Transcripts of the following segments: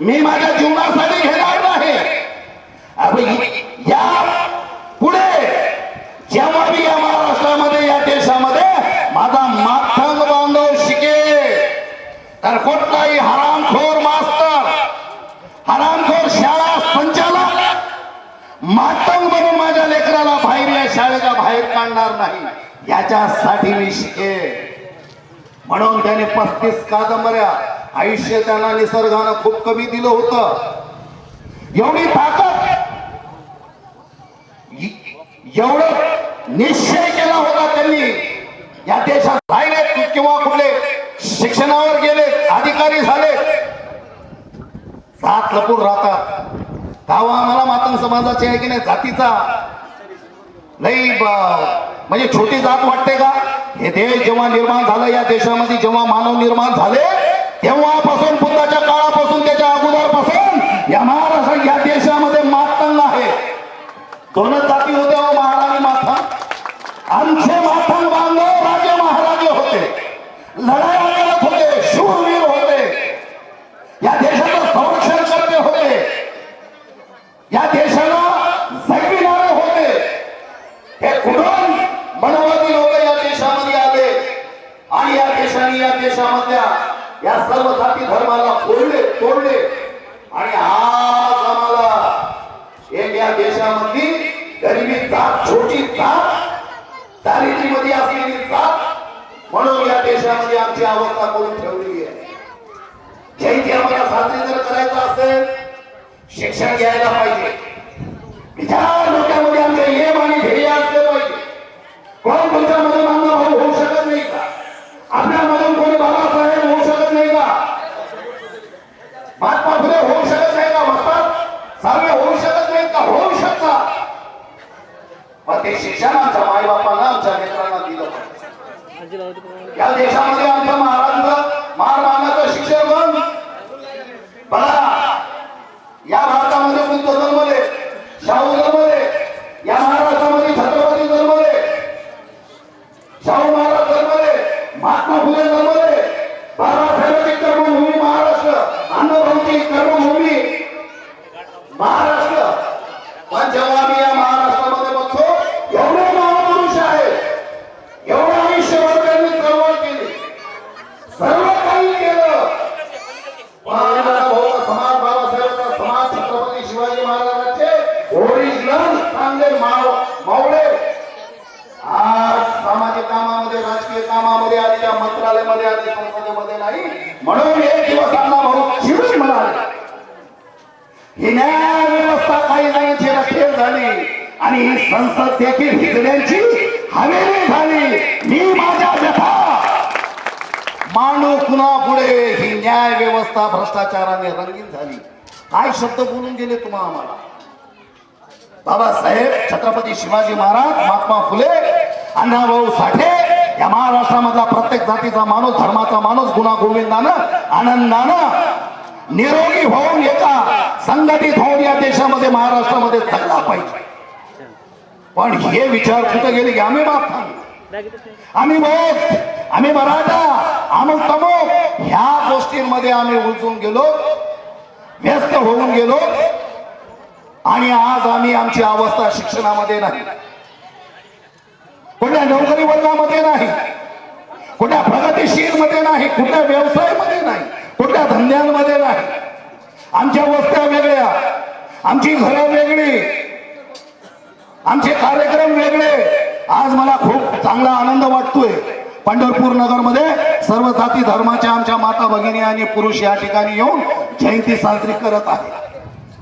मी माझ्या जीवनासाठी घेणार नाही. या पुढे. जेव्हा मी या महाराष्ट्रामध्ये या देशामध्ये माझा माथंग बांधव शिके तर कुठलाही हरामखोर मास्तर हरामखोर शाळा संचालक मातंग म्हणून माझ्या लेकराला बाहेर या शाळेच्या बाहेर काढणार नाही. याच्यासाठी मी शिके म्हणून त्याने पस्तीस कादंबऱ्या आयुष्य त्यांना निसर्गानं खूप कमी दिलं होतं. एवढी ताकद एवढं निश्चय केला होता त्यांनी. या देशात राहिले किंवा कुठले शिक्षणावर गेले अधिकारी झाले. सात लपून राहतात. गावा आम्हाला मातंग समाजाचे आहे की नाही? जातीचा. नाही ब- म्हणजे छोटी जात वाटते का? हे देश जेव्हा निर्माण झालं या देशामध्ये जेव्हा मानव निर्माण झाले तेव्हापासून बुद्धाच्या काळापासून त्याच्या अगोदरपासून या महाराष्ट्र या देशामध्ये मातंग आहे. दोनच जाती होत्या हो, महाराणी माथंग आमचे माथंग बांधव राजे महाराजे होते लढाया करत होते शूरवीर होते या देशाचं संरक्षण करते होते या देशाला जगविणारे होते हे कुठून बनवादी लोक या देशामध्ये आले आणि या देशाने या देशामधल्या या सर्व जाती धर्माला फोडले तोडले आणि आज आम्हाला एक या देशामधली गरिबी जात छोटी जात दारिद्र्यामध्ये असलेली जात म्हणून या देशामध्ये आमची अवस्था करून ठेवलेली आहे जयंती आम्हाला साजरी जर करायचं असेल शिक्षण घ्यायला पाहिजे. विचार डोक्यामध्ये आमचं नियम आणि ध्येय असले पाहिजे. कोण तुमच्यामध्ये मानव भाऊ होऊ शकत नाही का? आपल्यामधून कोणी बाबासाहेब होऊ शकत नाही का? महात्मा फुले होऊ शकत नाही का? वस्तात सावे होऊ शकत नाही का? होऊ शकतात मग ते शिक्षण आमच्या माईबापांना आमच्या मित्रांना दिलं या देशामध्ये आमच्या महाराजांचं महाराजांचं शिक्षण पण बघा या भारतामध्ये बुद्ध जन्मले शाहू जन्मले या महाराष्ट्रामध्ये छत्रपती जन्मले शाहू महाराज जन्मले महात्मा फुले जन्मले बाबासाहेबांची कर्मभूमी महाराष्ट्र अण्णाभाऊची कर्मभूमी महाराष्ट्र पण जेव्हा आम्ही या महाराष्ट्रामध्ये बघतो एवढे महापुरुष आहेत एवढं आयुष्यभर त्यांनी चळवळ केली सर्व काही केलं महाराजा भाऊ समाज बाबासाहेबांचा समाज छत्रपती शिवाजी महाराजांचे ओरिजिनल चांगले माव मावळे आज सामाजिक कामामध्ये राजकीय कामामध्ये आधी या मंत्रालयामध्ये आधी संसदेमध्ये नाही म्हणून एक दिवस अण्णा भाऊ चिडून म्हणाले ही न्याय व्यवस्था काही जायची खेळ झाली आणि ही संसद देखील हिजड्यांची हवेली झाली. मी माझ्या व्यथा. मांडू कुणा पुढे? ही न्याय व्यवस्था भ्रष्टाचाराने रंगीन झाली. काय शब्द बोलून गेले तुम्हा आम्हाला? बाबासाहेब छत्रपती शिवाजी महाराज महात्मा फुले अण्णाभाऊ साठे या महाराष्ट्रामधला प्रत्येक जातीचा माणूस धर्माचा माणूस गुणा गोविंदानं आनंदानं निरोगी होऊन एका संघटित होऊन या देशामध्ये महाराष्ट्रामध्ये जगला पाहिजे. पण हे विचार कुठं गेले की आम्ही बाप आम्ही बौद्ध आम्ही मराठा अमुक तमुक ह्या गोष्टींमध्ये आम्ही उलटून गेलो व्यस्त होऊन गेलो. आणि आज आम्ही आमची अवस्था शिक्षणामध्ये नाही. कुठल्या नोकरी वर्गामध्ये नाही. कुठल्या प्रगतीशील मध्ये नाही. कुठल्या व्यवसायामध्ये नाही. कुठल्या धंद्यांमध्ये नाही. आमच्या वस्त्या वेगळ्या. आमची घरं वेगळी. आमचे कार्यक्रम वेगळे. आज मला खूप चांगला आनंद वाटतोय. पंढरपूर नगरमध्ये सर्व जाती धर्माच्या आमच्या माता भगिनी आणि पुरुष या ठिकाणी येऊन जयंती साजरी करत आहे.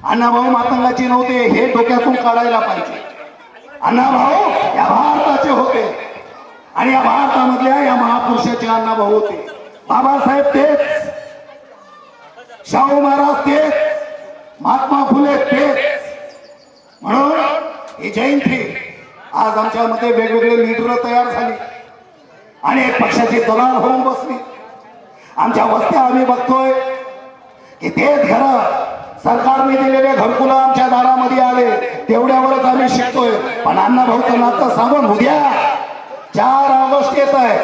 अण्णाभाऊ मातंगाचे नव्हते हे डोक्यातून काढायला पाहिजे. अण्णाभाऊ या भारताचे होते. आणि या भारतामधल्या या महापुरुषाचे अण्णाभाऊ होते. बाबासाहेब तेच. शाहू महाराज तेच. महात्मा फुले तेच. म्हणून ही जयंती आज आमच्यामध्ये वेगवेगळे लीडर तयार झाली. आणि एक पक्षाची दलाल होऊन बसली. आमच्या वस्त्या आम्ही बघतोय की तेच घर सरकारने दिलेले घरकुलं आमच्या दारामध्ये आले. तेवढ्यावरच आम्ही शिकतोय. पण अण्णा भाऊचं नातं सांगून उद्या चार ऑगस्ट येत आहे.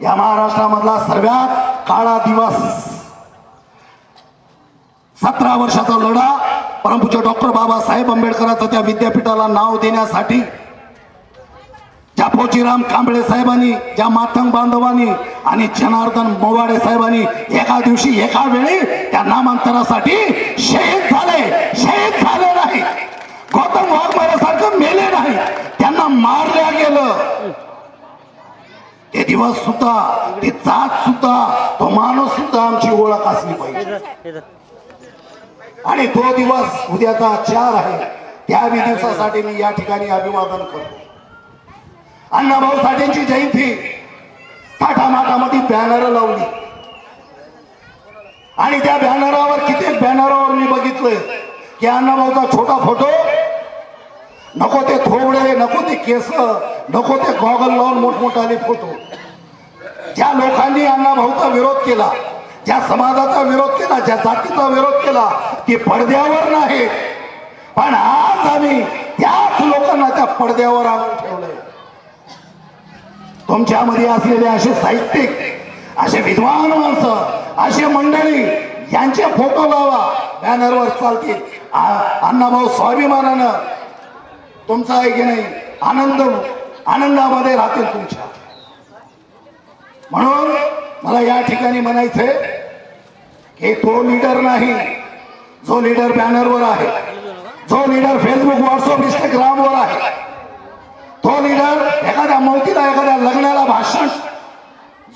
या महाराष्ट्रामधला सर्वात काळा दिवस. सतरा वर्षाचा लढा परमपूज्य डॉक्टर बाबासाहेब आंबेडकरांचं त्या विद्यापीठाला नाव देण्यासाठी ज्या पोचीराम कांबळे साहेबांनी ज्या माथंग बांधवांनी आणि जनार्दन मोवाडे साहेबांनी एका दिवशी एका वेळी त्या नामांतरासाठी शहीद झाले. शहीद झाले नाही. गौतम वाघमाऱ्यासारखं मेले नाही. त्यांना मारल्या गेलं. ते दिवस सुद्धा ती जात सुद्धा तो माणूस सुद्धा आमची ओळख असली पाहिजे. आणि तो दिवस उद्याचा चार आहे. त्या दिवसासाठी मी या ठिकाणी अभिवादन करतो. अण्णाभाऊ साठेंची जयंती. थाटामाटामध्ये बॅनर लावली. आणि त्या बॅनरावर कित्येक बॅनरावर मी बघितलंय की अण्णाभाऊचा छोटा फोटो नको ते थोबडे नको ते केस नको ते गॉगल लावून मोठमोठाले फोटो ज्या लोकांनी अण्णाभाऊचा विरोध केला ज्या समाजाचा विरोध केला ज्या जातीचा विरोध केला ते पडद्यावर नाही. पण आज आम्ही त्याच लोकांना त्या पडद्यावर आणून ठेवलंय. तुमच्यामध्ये असलेले असे साहित्यिक असे विद्वान माणसं असे मंडळी यांचे फोटो लावा बॅनरवर चालतील. अण्णाभाऊ स्वाभिमानानं. तुमचा आहे की नाही? आनंद आनंदामध्ये राहतील तुमच्या. म्हणून मला या ठिकाणी म्हणायचंय हे तो लीडर नाही. जो लीडर बॅनरवर आहे. जो लीडर फेसबुक व्हॉट्सअप इंस्टाग्रामवर आहे. तो लीडर एखाद्या मौतीला एखाद्या लग्नाला भाषण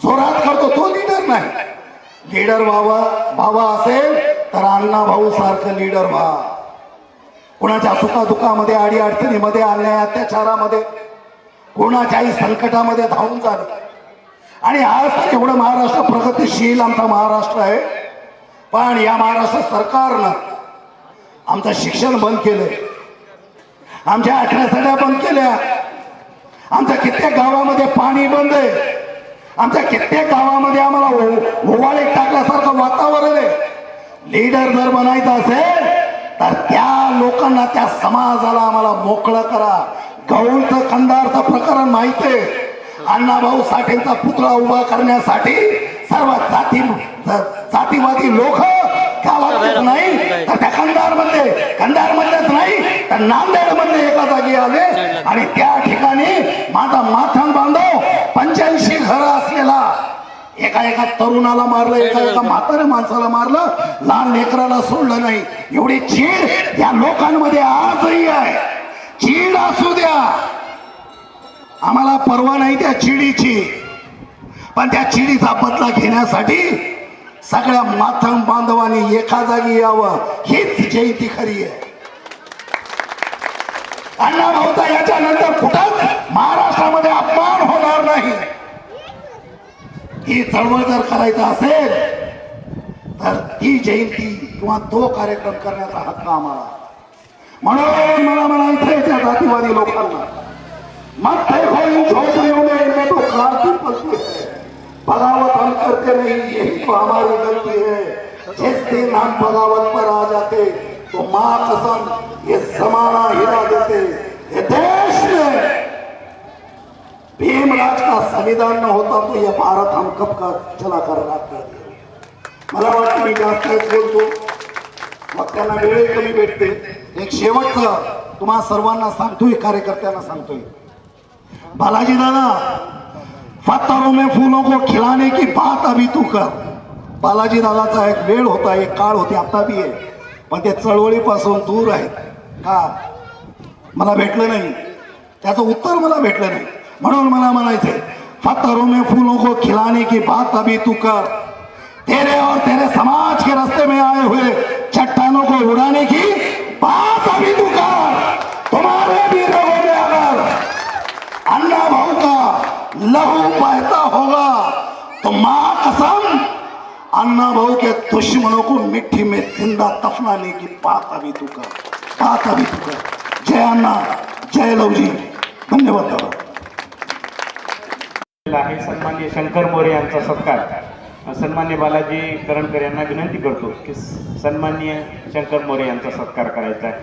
जोरात करतो. तो लीडर नाही. लीडर व्हावा व्हावा असेल तर अण्णा भाऊ सारखं लीडर व्हा. कुणाच्या सुखादुखामध्ये आडी अडचणीमध्ये अन्याय अत्याचारामध्ये कोणाच्याही संकटामध्ये धावून जाणे आणि आज एवढं महाराष्ट्र प्रगतिशील आमचा महाराष्ट्र आहे. पण या महाराष्ट्र सरकारनं आमचं शिक्षण बंद केलंय. आमच्या अठरा सड्या बंद केल्या. आमच्या कित्येक गावामध्ये पाणी बंद आहे. आमच्या कित्येक गावामध्ये आम्हाला ओवाळे टाकल्यासारखं वातावरण आहे. लीडर जर बनायचं असेल तर त्या लोकांना त्या समाजाला आम्हाला मोकळं करा. गौळचं कंदारचं प्रकरण माहीत आहे. अण्णाभाऊ साठेंचा पुतळा उभा करण्यासाठी सर्व जाती जातीवादी लोक गावातच नाही तर त्या कंधारमध्ये कंधार मध्येच नाही तर नांदेडमध्ये एका जागी आले. आणि त्या ठिकाणी माझा माथांग बांधव पंच्याऐंशी घर असलेला एका एका तरुणाला मारलं एका एका म्हाताऱ्या माणसाला मारलं. लहान लेकराला सोडलं नाही. एवढी चीड या लोकांमध्ये आजही आहे. चीड असू द्या. आम्हाला परवा नाही त्या चिडीची. पण त्या चिडीचा बदला घेण्यासाठी सगळ्या माथम बांधवांनी एका जागी यावं हीच जयंती खरी आहे. अण्णा भाऊचा याच्यानंतर कुठंच महाराष्ट्रामध्ये अपमान होणार नाही. ही चळवळ जर करायचं असेल तर ती जयंती किंवा तो कार्यक्रम करण्याचा हक्क आम्हाला. म्हणून मला म्हणायचंय त्या जातीवादी लोकांना मग ते होईल झोप येऊ नये तो क्रांति पसरू बगावत हम करते नहीं यही तो हमारी गलती है। जिस दिन हम बगावत पर आ जाते तो माँ कसम ये जमाना हिला देते। ये देश में भीमराज का संविधान न होता तो ये भारत हम कब का चला कर रहा मला वाटतं मी जास्त बोलतो। मग त्यांना वेळ कमी भेटते। एक शेवटचं तुम्हा सर्वांना सांगतोय कार्यकर्त्यांना सांगतोय. बालाजी दादा पत्थरों में फूलों को खिलाने की बात अभी तू कर। बालाजी दादाचा एक वेळ होता एक काळ होती आता बी आहे पण ते चळवळीपासून दूर आहेत. का? मला भेटलं नाही. त्याचं उत्तर मला भेटलं नाही. म्हणून मला म्हणायचंय पत्थरों में फूलों को खिलाने की बात अभी तू कर। तेरे और तेरे समाज के रास्ते में आए हुए चट्टानों को उड़ाने की बात अभी तू कर तुम्हारे भी रगों में अगर अन्ना भाऊ का लहू बहता होगा तो माँ कसम अन्ना भाऊ के दुश्मनों को मिट्टी में जिंदा दफनाने की बात अभी तू कर बात अभी तू कर। जय अन्ना जय लवजी धन्यवाद दादा। आहे सन्मान्य शंकर मोरे यांचा सत्कार. सन्मान्य बालाजी करणकर यांना विनंती करतो की सन्मान्य शंकर मोरे यांचा सत्कार करायचा आहे.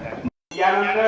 यानंतर